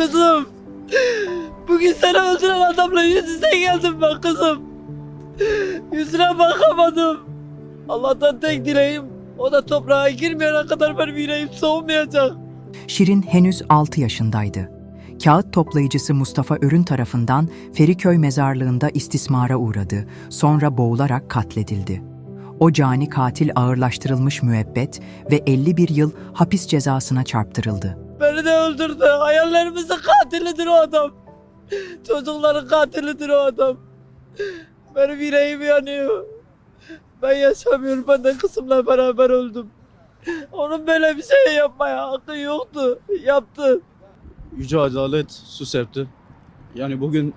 Kızım. Bugün seni öldüren adamla yüz yüze geldim ben kızım. Yüzüne bakamadım. Allah'tan tek dileğim o da toprağa girmeyene kadar benim yüreğim soğumayacak. Şirin henüz 6 yaşındaydı. Kağıt toplayıcısı Mustafa Örün tarafından Feriköy mezarlığında istismara uğradı, sonra boğularak katledildi. O cani katil ağırlaştırılmış müebbet ve 51 yıl hapis cezasına çarptırıldı. Beni de öldürdü. Hayallerimizin katilidir o adam. Çocukların katilidir o adam. Benim yüreğim yanıyor. Ben yaşamıyorum. Ben de kızımla beraber öldüm. Onun böyle bir şey yapmaya hakkı yoktu. Yaptı. Yüce Adalet su serpti. Yani bugün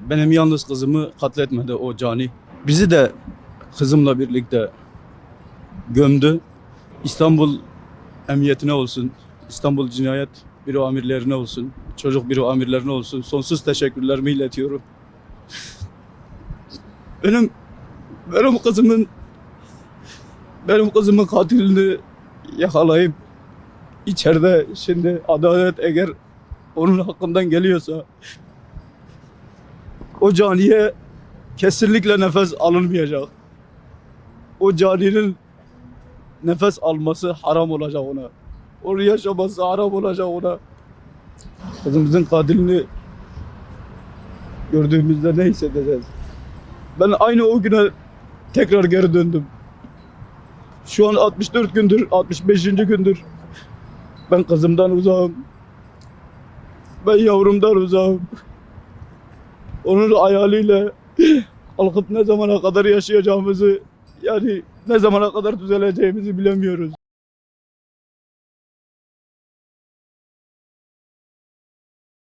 benim yalnız kızımı katletmedi o cani. Bizi de kızımla birlikte gömdü. İstanbul emniyetine olsun, İstanbul Cinayet Büro amirlerine olsun, çocuk büro amirlerine olsun sonsuz teşekkürlerimi iletiyorum. Benim benim kızımın benim kızımın katilini yakalayıp içeride şimdi adalet eğer onun hakkından geliyorsa o caniye kesinlikle nefes alınmayacak. O caninin nefes alması haram olacak ona. Onun yaşaması haram olacak ona. Kızımızın katilini gördüğümüzde ne hissedeceğiz? Ben aynı o güne tekrar geri döndüm. Şu an 64 gündür, 65. gündür ben kızımdan uzağım. Ben yavrumdan uzağım. Onun hayaliyle kalkıp ne zamana kadar yaşayacağımızı yani ne zamana kadar düzeleceğimizi bilemiyoruz.